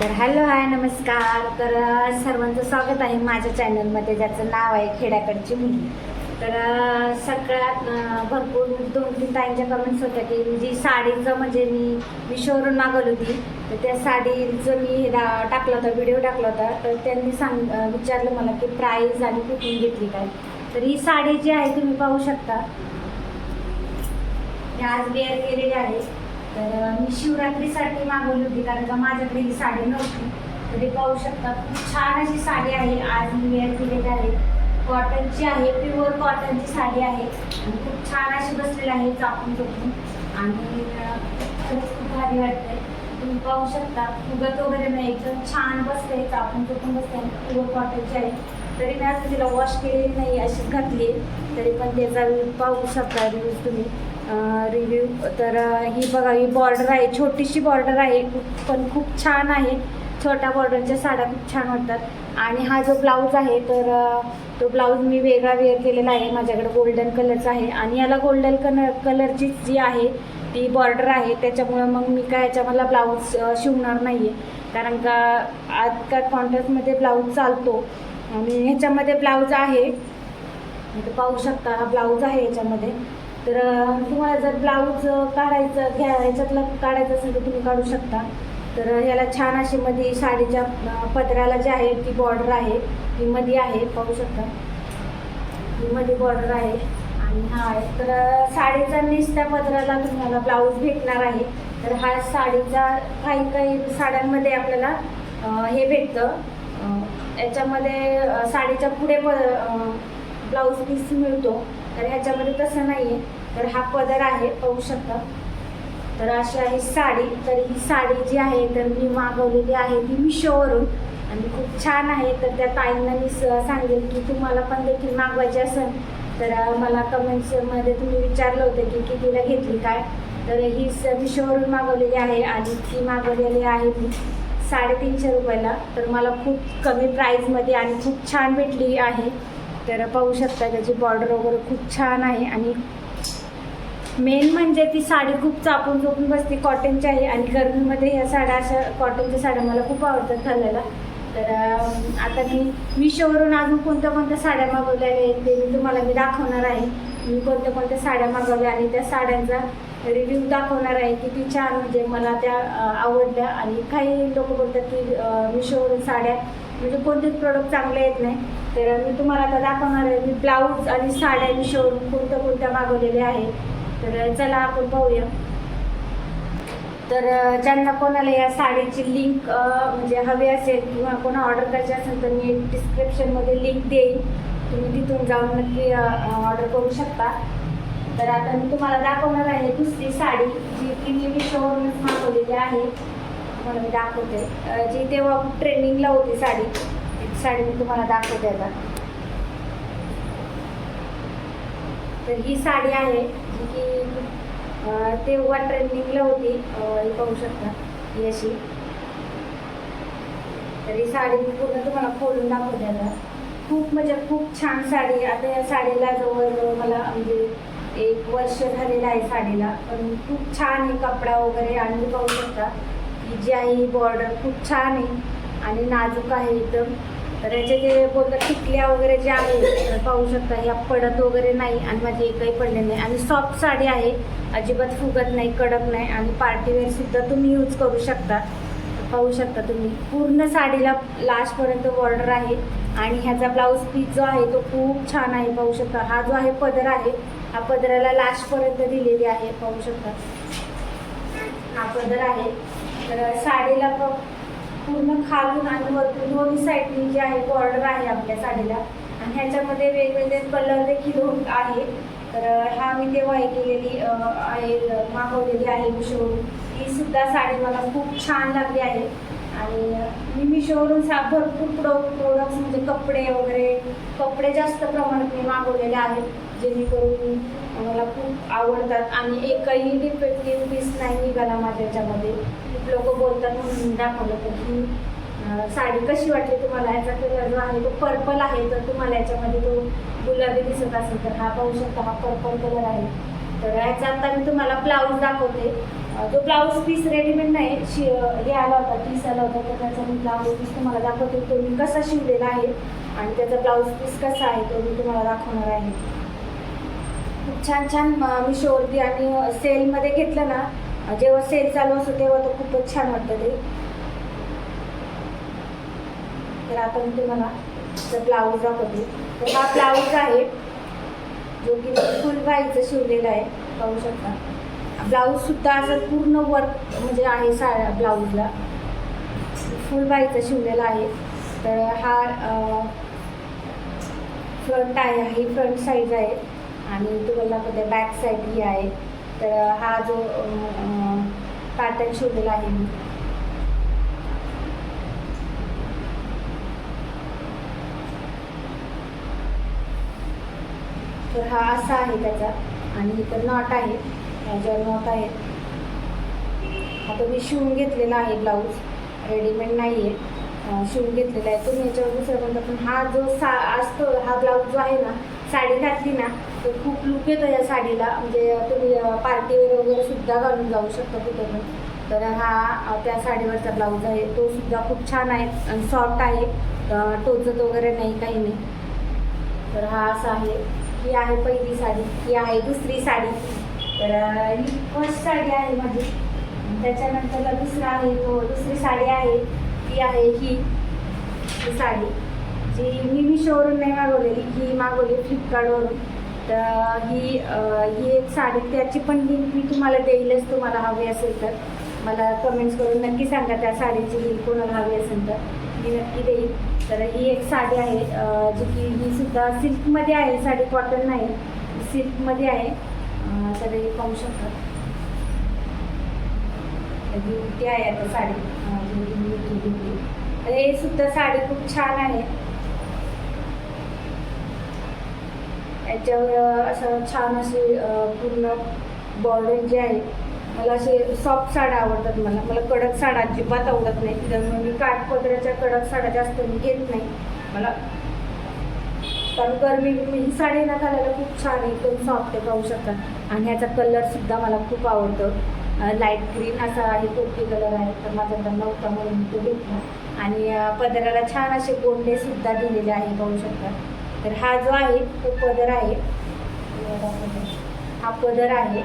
तर hello hi नमस्कार. तर सर्वांचं स्वागत आहे माझ्या चॅनलमध्ये ज्याचं नाव आहे खेड्याकडची मुली. तर सगळ्यात भरपूर दोन तीन ताईंच्या कमेंट्स होत्या की जी साडीचं म्हणजे मी मिशोवरून मागवली होती तर त्या साडीचं मी हे दा- टाकला होता व्हिडिओ टाकला होता. तर त्यांनी सांग विचारलं मला की प्राईज आणि कुठून घेतली काय. तर ही साडी जी आहे तुम्ही पाहू शकता. आज वेअर केलेली आहे. तर मी शिवरात्रीसाठी मागवली होती कारण का माझ्याकडे ही साडी नव्हती. तर पाहू शकता खूप छान अशी साडी आहे. आज मी वेअर केलेली आहे. कॉटनची आहे प्युअर कॉटनची साडी आहे. आणि खूप छान अशी बसलेली आहे चापून चोपून आणि खरंच खूप भारी वाटते तुम्ही पाहू शकता फुगत वगैरे नाही एकदम छान बसते चापून चोपून बसते प्युअर कॉटनची आहे. तरी मी असं तिला वॉश केलेली नाही अशीच घातली तरी पण त्याचा पाहू शकता रिव्ह्यू तुम्ही. रिव्ह्यू तर ही बघा ही बॉर्डर आहे. छोटीशी बॉर्डर आहे. पण खूप छान आहे. छोट्या बॉर्डरच्या साड्या खूप छान होतात आणि हा जो ब्लाऊज आहे तर तो ब्लाऊज मी वेगळा वेअर केलेला आहे. माझ्याकडे गोल्डन कलरचा आहे. आणि याला गोल्डन कलर कलरची जी आहे ती बॉर्डर आहे. त्याच्यामुळं मग मी काय याच्यामधला ब्लाऊज शिवणार नाही आहे कारण का आजकाल कॉन्ट्रास्टमध्ये ब्लाऊज चालतो. आणि ह्याच्यामध्ये ब्लाऊज आहे. इथं पाहू शकता हा ब्लाऊज आहे याच्यामध्ये. तर तुम्हाला जर ब्लाऊज काढायचं घ्या ह्याच्यातलं काढायचं असेल तर तुम्ही काढू शकता. तर ह्याला छान अशी मध्ये साडीच्या पदराला जी आहे ती बॉर्डर आहे. ती मध्ये आहे पाहू शकता. ही मध्ये बॉर्डर आहे. आणि हा आहे. तर साडीचा निसत्या पदराला तुम्हाला ब्लाऊज भेटणार आहे. तर हा साडीचा काही काही साड्यांमध्ये आपल्याला हे भेटतं. याच्यामध्ये साडीच्या पुढे प ब्लाऊज पीस मिळतो. तर ह्याच्यामध्ये तसं नाही आहे तर हा पदर आहे पाहू शकता. तर अशी आहे साडी. तर ही साडी जी आहे तर मी मागवलेली आहे ती मिशोवरून. आणि खूप छान आहे. तर त्या ताईंना मी स- सांगेल की तुम्हाला पण देखील मागवायची असेल तर मला कमेंट्समध्ये तुम्ही विचारलं होतं की कितीला घेतली काय? तर ही मिशोवरून मागवलेली आहे आणि ती मागवलेली आहे मी साडेतीनशे रुपयाला. तर मला खूप कमी प्राईजमध्ये आणि खूप छान भेटली आहे. तर पाहू शकता त्याची बॉर्डर वगैरे खूप छान आहे आणि मेन म्हणजे ती साडी खूप चापून चोपून बसते. कॉटनची आहे आणि गर्मीमध्ये ह्या साड्या अशा कॉटनच्या साड्या मला खूप आवडतात घालायला. तर आता मी मिशोवरून अजून कोणत्या कोणत्या साड्या मागवल्या आहेत ते मी तुम्हाला मी दाखवणार आहे. मी कोणत्या कोणत्या साड्या मागवल्या आणि त्या साड्यांचा रिव्ह्यू दाखवणार आहे किती छान म्हणजे मला त्या आवडल्या. आणि काही लोक बोलतात की मिशोवरून साड्या म्हणजे कोणतेच प्रोडक्ट चांगले येत नाही. तर मी तुम्हाला आता दाखवणार आहे मी ब्लाऊज आणि साड्या मिशोवरून कोणत्या कोणत्या मागवलेल्या आहेत. तर चला आपण पाहूया. तर ज्यांना कोणाला या साडीची लिंक म्हणजे हवी असेल किंवा कोणा ऑर्डर करायची असेल तर मी डिस्क्रिप्शनमध्ये लिंक देईन. तुम्ही तिथून जाऊन नक्की ऑर्डर करू शकता. तर आता मी तुम्हाला दाखवणार आहे दुसरी साडी जी की मी मिशोवरूनच मागवलेली आहे. तुम्हाला मी दाखवते. जी तेव्हा ट्रेनिंगला होती साडी साडी मी तुम्हाला दाखवते आता. तर ही साडी आहे जी की तेव्हा ट्रेंडिंगला होती. हे ही पाहू शकता ही अशी. तर ही साडी मी पूर्ण तुम्हाला खोलून दाखवते आता. खूप म्हणजे खूप छान साडी. आता या साडीला जवळजवळ मला म्हणजे एक वर्ष झालेलं आहे साडीला. पण खूप छान आहे कपडा वगैरे आणि पाहू शकता. जी आहे ही बॉर्डर खूप छान आहे आणि नाजूक आहे एकदम. तर याचे जे बोलतात टिकल्या वगैरे जे आहे तर पाहू शकता ह्या पडत वगैरे नाही आणि माझी एकही पडले नाही. आणि सॉफ्ट साडी आहे अजिबात फुगत नाही कडक नाही आणि पार्टीवेअरसुद्धा तुम्ही यूज करू शकता. पाहू शकता तुम्ही. पूर्ण साडीला लास्टपर्यंत बॉर्डर आहे आणि ह्याचा ब्लाऊज पीस जो आहे तो खूप छान आहे पाहू शकता. हा जो आहे पदर आहे हा पदराला लास्टपर्यंत दिलेली आहे पाहू शकता. हा पदर आहे. तर साडीला पूर्ण खालून आणि वरतून दोन्ही साईडनी जी आहे बॉर्डर आहे आपल्या साडीला. आणि ह्याच्यामध्ये वेगवेगळे कलर देखील होत आहे. तर हा मी तेव्हा हे केलेली आहे मागवलेली आहे मिशोवरून ही सुद्धा साडी मला खूप छान लागली आहे. आणि मी मिशोवरून सा भरपूर प्रो प्रोडक्ट्स म्हणजे कपडे वगैरे कपडे जास्त प्रमाणात मी मागवलेले आहेत. जेणेकरून मला खूप आवडतात आणि एकही डिफेक्टिव्ह पीस नाही निघाला माझ्या याच्यामध्ये लोक बोलतात म्हणून मी दाखवलं तर की साडी कशी वाटली तुम्हाला? याचा कलर जो आहे तो पर्पल आहे. तर तुम्हाला याच्यामध्ये तो गुलाबी दिसत असेल तर हा पाहू शकता हा पर्पल कलर आहे. तर याचा आता मी तुम्हाला ब्लाऊज दाखवते. जो ब्लाऊज पीस रेडीमेड नाही शि हे आला होता पीस आला होता तर त्याचा मी ब्लाऊज पीस तुम्हाला दाखवते. तो मी कसा शिवलेला आहे आणि त्याचा ब्लाऊज पीस कसा आहे तो मी तुम्हाला दाखवणार आहे. खूप छान छान मी शोवरती आणि सेलमध्ये घेतलं ना जेव्हा सेल चालू असतो तेव्हा तर खूपच छान वाटतं ते. तर आता मी तुम्हाला ब्लाऊज दाखवते. तर हा ब्लाऊज आहे जो की फुल बाईचं शिवलेला आहे पाहू शकता. ब्लाऊज सुद्धा असं पूर्ण वर्क म्हणजे आहे साड्या ब्लाऊजला. फुल बाईचं शिवलेला आहे. तर हा फ्रंट आहे ही फ्रंट साईज आहे. आणि तुम्हाला दाखवते बॅक साईड ही आहे. तर हा जो पॅटर्न शोधलेला आहे मी. तर हा असा आहे त्याचा. आणि इथं नॉट आहे. ज्या नॉट आहे आता मी शिवून घेतलेला आहे ब्लाऊज रेडीमेड नाही आहे शिवून घेतलेला आहे. तुम्ही याच्यावर दुसरं म्हणता पण हा जो सा असतो हा ब्लाऊज जो आहे ना साडी घातली ना तर खूप लुक येतो या साडीला. म्हणजे तुम्ही पार्टीवर वगैरे सुद्धा घालून जाऊ शकता कुठे पण. तर हा त्या साडीवरचा ब्लाऊज आहे. तो सुद्धा खूप छान आहे आणि सॉफ्ट आहे. टोचत वगैरे नाही काही नाही. तर हा असा आहे. ही आहे पहिली साडी. ही आहे दुसरी साडी. तर ही फर्स्ट साडी आहे माझी. त्याच्यानंतर दुसरा आहे. तो दुसरी साडी आहे. ती आहे ही. ही साडी. जी मी मिशोवरून नाही मागवलेली ही मागवली फ्लिपकार्टवरून. तर ही ही एक साडी त्याची पण लिंक मी तुम्हाला देईलच तुम्हाला हवी असेल तर. मला कमेंट्स करून नक्की सांगा त्या साडीची लिंक कोणाला हवी असेल तर. मी नक्की देईल तर ही एक साडी आहे जी की ही सुद्धा सिल्कमध्ये आहे साडी कॉटन नाही सिल्कमध्ये आहे. तर हे पाहू शकता. ही ती आहे आता साडी. घेतली हे सुद्धा साडी खूप छान आहे. याच्यावर असं छान असे पूर्ण बॉर्डर जे आहे मला असे सॉफ्ट साड्या आवडतात मला. मला कडक साड्या अजिबात आवडत नाही. त्यामुळे म्हणजे मी काठपदराच्या कडक साड्या जास्त मी घेत नाही. मला कारण गरमी मी ही साडी ना घालायला खूप छान एकदम सॉफ्ट आहे पाहू शकता. आणि ह्याचा कलरसुद्धा मला खूप आवडतो. लाइट ग्रीन असा आहे कोटी कलर आहे तर माझ्याकडे नव्हता म्हणून मी तो घेतला. आणि पदराला छान असे गोंडे सुद्धा दिलेले आहे पाहू शकता. तर हा जो आहे तो पदर आहे. हा पदर आहे.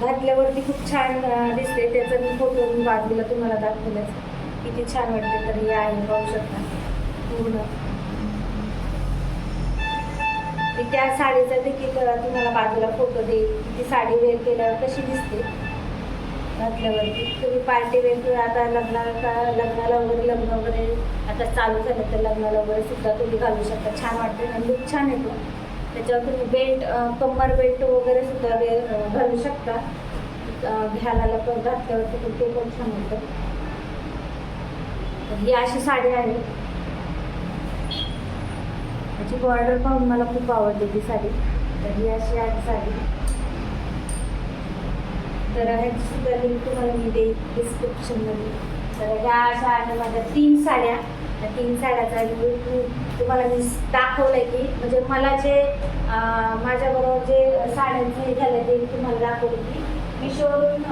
घातल्यावरती खूप छान दिसते त्याचा मी फोटो बाजूला तुम्हाला दाखवलंच. किती छान वाटते तर हे आहे पाहू शकता. पूर्ण. मी त्या साडीचा देखील तुम्हाला बाजूला फोटो देईल. ती साडी वेअर केल्यावर कशी दिसते. घातल्यावरती. तुम्ही पार्टी वेअर आता लग्नाला लग्नाला वगैरे लग्न वगैरे आता चालू झालं तर लग्नाला वगैरे सुद्धा तुम्ही घालू शकता. छान वाटते आणि लुक छान येतो. त्याच्यावर तुम्ही बेल्ट कंबर बेल्ट वगैरे सुद्धा घालू शकता. घ्यायला पण घातल्यावरती ते पण छान होतं. ही अशी साडी आहे. त्याची बॉर्डर पाहून मला खूप आवडते ती साडी. तर ही अशी आहे साडी. तर ह्याची सुद्धा लिंक तुम्हाला मी देईल डिस्क्रिप्शनमध्ये तर ह्या अशा आहे माझ्या तीन साड्या. त्या तीन साड्याचा लूक तुम्हाला मी दाखवलं की म्हणजे मला जे माझ्याबरोबर जे साड्यांचं हे झालं ते मी तुम्हाला दाखवलं की मिशोवरून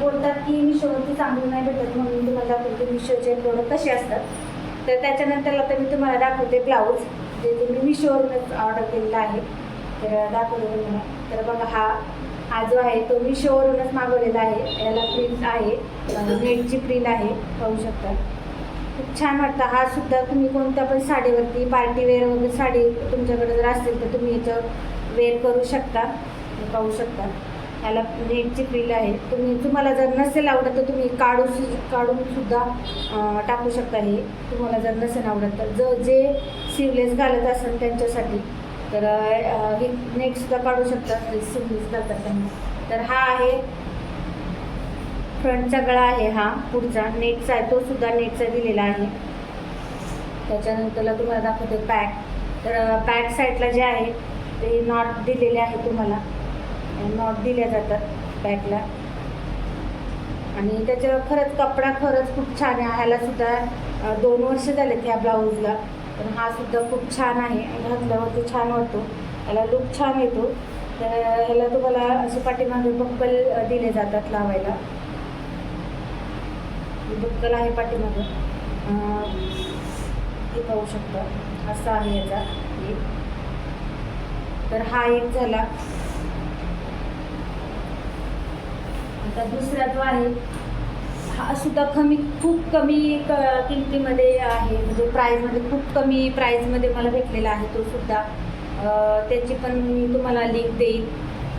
बोलतात की मिशोवरती चांगलं नाही भेटत म्हणून तुम्हाला दाखवते मिशोचे प्रोडक्ट कसे असतात. तर त्याच्यानंतर आता मी तुम्हाला दाखवते ब्लाऊज जे जे मी मिशोवरूनच ऑर्डर केलेलं आहे. तर दाखवलं तुम्हाला. तर बघा हा हा जो आहे तो मी शोवरूनच मागवलेला आहे. याला प्रिंट आहे. नेटची प्रिंट आहे. पाहू शकता. खूप छान वाटतं. हा सुद्धा तुम्ही कोणत्या पण साडीवरती पार्टी वेअर वगैरे साडी तुमच्याकडे जर असेल तर तुम्ही याच्यावर वेअर करू शकता. पाहू शकता. याला नेटची प्रिल आहे. तुम्ही तुम्हाला जर नसेल आवडत तर तुम्ही काढू काढून सुद्धा टाकू शकता हे. तुम्हाला जर नसेल आवडत तर. ज जे सिवलेस घालत असेल त्यांच्यासाठी तर अं, हे नेटसुद्धा काढू शकता. सिवलेस घालतात तर हा आहे. फ्रंटचा गळा आहे हा पुढचा. नेटचा आहे तो सुद्धा नेटचा दिलेला आहे. त्याच्यानंतरला तुम्हाला दाखवते पॅक तर पॅक साईडला जे आहे ते नॉट दिलेले आहे तुम्हाला. नॉट दिल्या जातात पॅकला आणि त्याच्यावर खरंच कपडा खरंच खूप छान आहे. ह्याला सुद्धा दोन वर्ष झालेत ह्या ब्लाऊजला पण हा सुद्धा खूप छान आहे घातल्यावरती छान वाटतो. याला लुक छान येतो. तर ह्याला तुम्हाला असे पाठीमागे बक्कल दिले जातात लावायला. बक्कल आहे पाठीमागे. हे पाहू शकता. असा आहे याचा. एक तर हा एक झाला. आता दुसरा जो आहे हा सुद्धा कमी खूप कमी क किमतीमध्ये आहे. म्हणजे प्राईजमध्ये खूप कमी प्राईजमध्ये मला भेटलेला आहे तो सुद्धा. त्याची पण मी तुम्हाला लिंक देईन.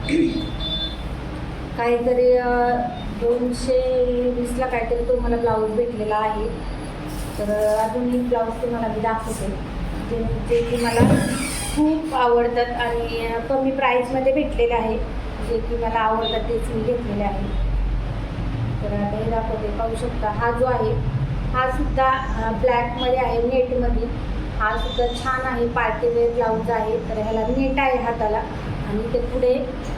काहीतरी दोनशे वीसला काहीतरी तो मला ब्लाऊज भेटलेला आहे. तर अजून एक ब्लाऊज तुम्हाला मी दाखवते. जे जे की मला खूप आवडतात आणि कमी प्राईजमध्ये भेटलेले आहे. जे की मला आवडतात तेच मी घेतलेले आहे. तर आता हे दाखवते. पाहू शकता हा जो आहे हा सुद्धा ब्लॅकमध्ये आहे नेटमध्ये हा सुद्धा छान आहे पार्टीवेअर ब्लाऊज आहे. तर ह्याला नेट आहे हाताला. आणि ते पुढे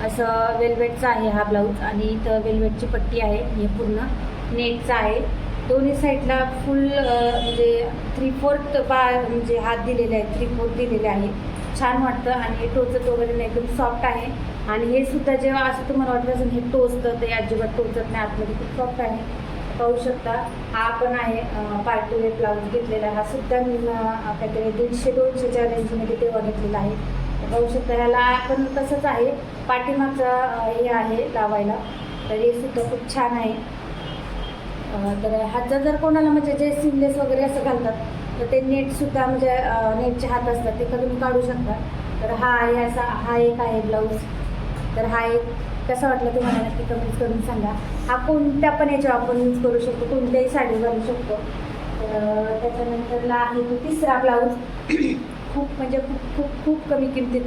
असं वेल्वेटचा आहे हा ब्लाऊज आणि इथं वेल्वेटची पट्टी आहे हे पूर्ण नेटचा आहे. दोन्ही साईडला फुल म्हणजे थ्री फोर्थ बा म्हणजे हात दिलेले आहे थ्री फोर्थ दिलेले आहे छान वाटतं. आणि टोचत वगैरे नाही एकदम सॉफ्ट आहे. आणि हे सुद्धा जेव्हा असं तुम्हाला वाटलं असेल हे टोचतं ते अजिबात टोचत नाही आतमध्ये खूप सॉफ्ट आहे. पाहू शकता हा पण आहे पार्टी वेअर ब्लाऊज घेतलेला. हा सुद्धा मी काहीतरी दीडशे दोनशेच्या रेंजमध्ये तेव्हा घेतलेला आहे. पाहू शकता ह्याला पण तसंच आहे. पाठीमागचा हे आहे लावायला. तर हे सुद्धा खूप छान आहे. तर ह्याचा जर कोणाला म्हणजे जे सिमलेस वगैरे असं घालतात तर ते नेटसुद्धा म्हणजे नेटचे हात असतात ते का काढू शकता तर हा आहे असा हा एक आहे ब्लाऊज तर हा एक कसा वाटला तुम्हाला नक्की कमेंट करून सांगा. हा कोणत्या पण याच्यावर आपण यूज करू शकतो कोणत्याही साडी घालू शकतो. तर त्याच्यानंतरला आहे तो तिसरा ब्लाऊज खूप म्हणजे खूप खूप खूप कमी किमतीत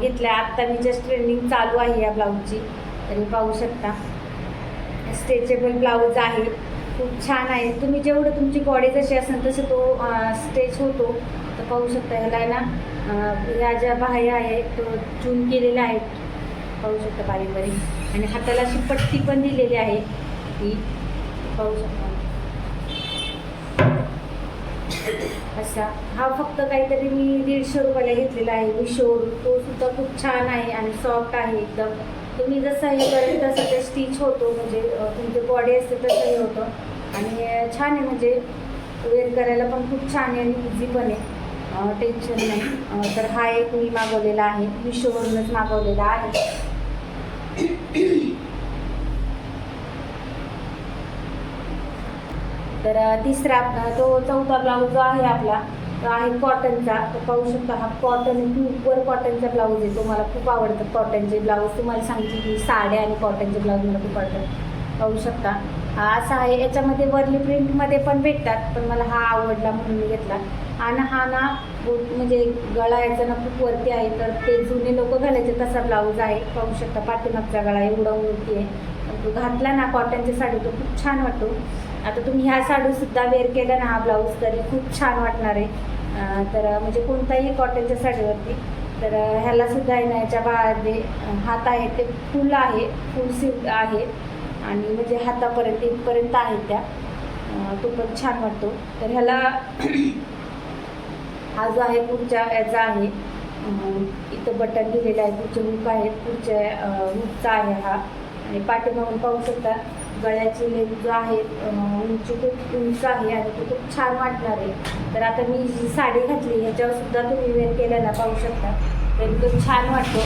घेतल्या. आत्ता मी जस्ट ट्रेंडिंग चालू आहे या ब्लाऊजची तरी पाहू शकता. स्ट्रेचेबल ब्लाऊज आहे. खूप छान आहे. तुम्ही जेवढं तुमची बॉडी जशी असेल तसं तो स्ट्रेच होतो. तर पाहू शकता ह्याला आहे ना. ह्या ज्या बाह्या आहे तो चून केलेला आहे. पाहू शकता बारीक बारीक आणि हाताला अशी पट्टी पण दिलेली आहे ती पाहू शकता असा. हा फक्त काहीतरी मी दीडशे रुपयाला घेतलेला आहे. मिशोर तो सुद्धा खूप छान आहे आणि सॉफ्ट आहे एकदम. तुम्ही जसं हे करेल तसं ते स्टिच होतो. म्हणजे तुमची बॉडी असते तसं हे होतं. आणि छान आहे. म्हणजे वेअर करायला पण खूप छान आहे आणि इझी पण आहे. टेन्शन नाही. तर हा एक मी मागवलेला आहे. मिशोवरूनच मागवलेला आहे. तर तिसरा तो चौथा ब्लाऊज जो आहे आपला तो आहे कॉटनचा तो पाहू शकता हा कॉटन प्युअर कॉटनचा ब्लाऊज आहे. तो मला खूप आवडतात कॉटनचे ब्लाऊज तुम्हाला सांगितले की साड्या आणि कॉटनचे ब्लाऊज मला खूप आवडतात. पाहू शकता. हा असा आहे. याच्यामध्ये वरली प्रिंटमध्ये पण भेटतात पण मला हा आवडला म्हणून मी घेतला. आणि हा ना म्हणजे गळा याचा ना खूप वरती आहे तर ते जुने लोक घालायचे तसा ब्लाऊज आहे. पाहू शकता पाठीमागचा गळा एवढा वरती आहे. घातला ना कॉटनची साडी तो खूप छान वाटतो. आता तुम्ही ह्या साडूसुद्धा वेअर केला ना हा ब्लाऊज तरी खूप छान वाटणार आहे. तर म्हणजे कोणताही कॉटनच्या साडीवरती तर ह्याला सुद्धा आहे ना याच्या बा हात आहे ते फुल आहे फुल सिल्क आहे. आणि म्हणजे हातापर्यंत इथपर्यंत आहेत त्या. तो पण छान वाटतो. तर ह्याला हा जो आहे पुढच्या याचा आहे. इथं बटन दिलेलं आहे पुढचे हुक आहेत पुढच्या हुकचा आहे हा. आणि पाठीमागून पाहू शकता गळ्याची लेंथ जो आहे उंची खूप उंच आहे आणि तो खूप छान वाटणार आहे. तर आता मी जी साडी घातली ह्याच्यावर सुद्धा तुम्ही वेअर केलेला पाहू शकता. तर खूप छान वाटतो.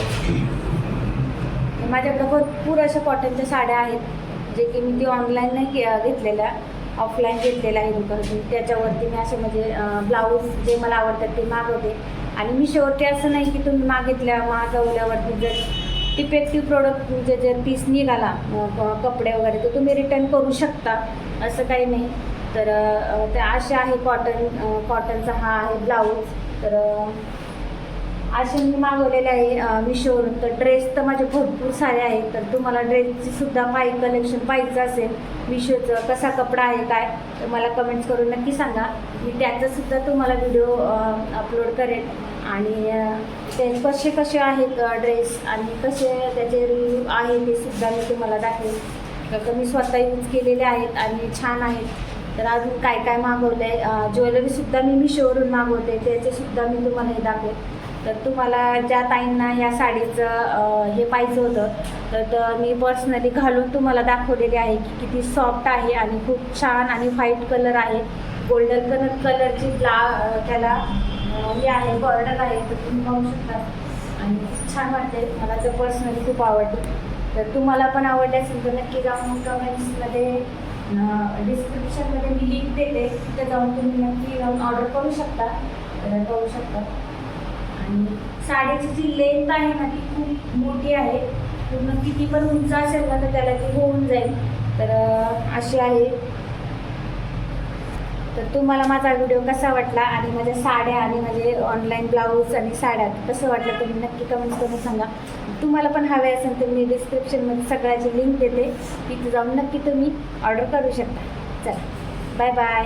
माझ्याकडे भरपूर अशा कॉटनच्या साड्या आहेत जे की मी ती ऑनलाईन नाही के घेतलेल्या. ऑफलाईन घेतलेल्या आहे मी त्याच्यावरती मी असे म्हणजे ब्लाऊज जे मला आवडतात ते मागवते. आणि मी शेवटी असं नाही की तुम्ही मागितल्या मागवल्यावरती जर डिफेक्टिव्ह प्रोडक्ट म्हणजे जर पीस निघाला क- कपडे वगैरे तर तुम्ही रिटर्न करू शकता. असं काही नाही. तर ते असे आहे कॉटन कॉटनचा हा आहे ब्लाऊज तर असे मी मागवलेले आहे मिशोवरून तर ड्रेस तर माझे भरपूर सारे आहेत. तर तुम्हाला ड्रेसची सुद्धा पाहिजे कलेक्शन पाहिजे असेल. मिशोचं कसा कपडा आहे काय? तर मला कमेंट्स करून नक्की सांगा. मी त्याचासुद्धा तुम्हाला व्हिडिओ अपलोड करेन. आणि ते कसे कसे आहेत ड्रेस आणि कसे त्याचे रिव्ह्यू आहे ते सुद्धा मी तुम्हाला दाखवेन. तर मी स्वतः यूज केलेले आहेत आणि छान आहेत. तर अजून काय काय मागवलं आहे ज्वेलरीसुद्धा मी मिशोवरून मागवते. त्याचेसुद्धा मी तुम्हाला हे दाखवेन. तर तुम्हाला ज्या ताईंना या साडीचं हे पाहिजे होतं तर मी पर्सनली घालून तुम्हाला दाखवलेली आहे की किती सॉफ्ट आहे आणि खूप छान आणि व्हाईट कलर आहे. गोल्डन कलर कलरची ब्ला त्याला हे आहे बॉर्डर आहे तर तुम्ही पाहू शकता. आणि छान वाटते मला तर पर्सनली खूप आवडते तर तुम्हाला पण आवडले असेल तर नक्की जाऊन कमेंट्समध्ये डिस्क्रिप्शनमध्ये मी लिंक देते. तिथे जाऊन तुम्ही नक्की जाऊन ऑर्डर करू शकता. तर शकता. आणि साडीची जी लेंथ आहे ना ती खूप मोठी आहे. पूर्ण किती पण उंच असेल ना तर त्याला ती होऊन जाईल. तर अशी आहे. तर तुम्हाला माझा व्हिडिओ कसा वाटला? आणि माझ्या साड्या आणि माझे ऑनलाईन ब्लाऊज आणि साड्या कसं वाटलं तुम्ही नक्की कमेंट करून सांगा. तुम्हाला पण हवे असेल तर मी डिस्क्रिप्शनमध्ये सगळ्याची लिंक देते तिथे जाऊन नक्की तुम्ही ऑर्डर करू शकता. चला. Bye bye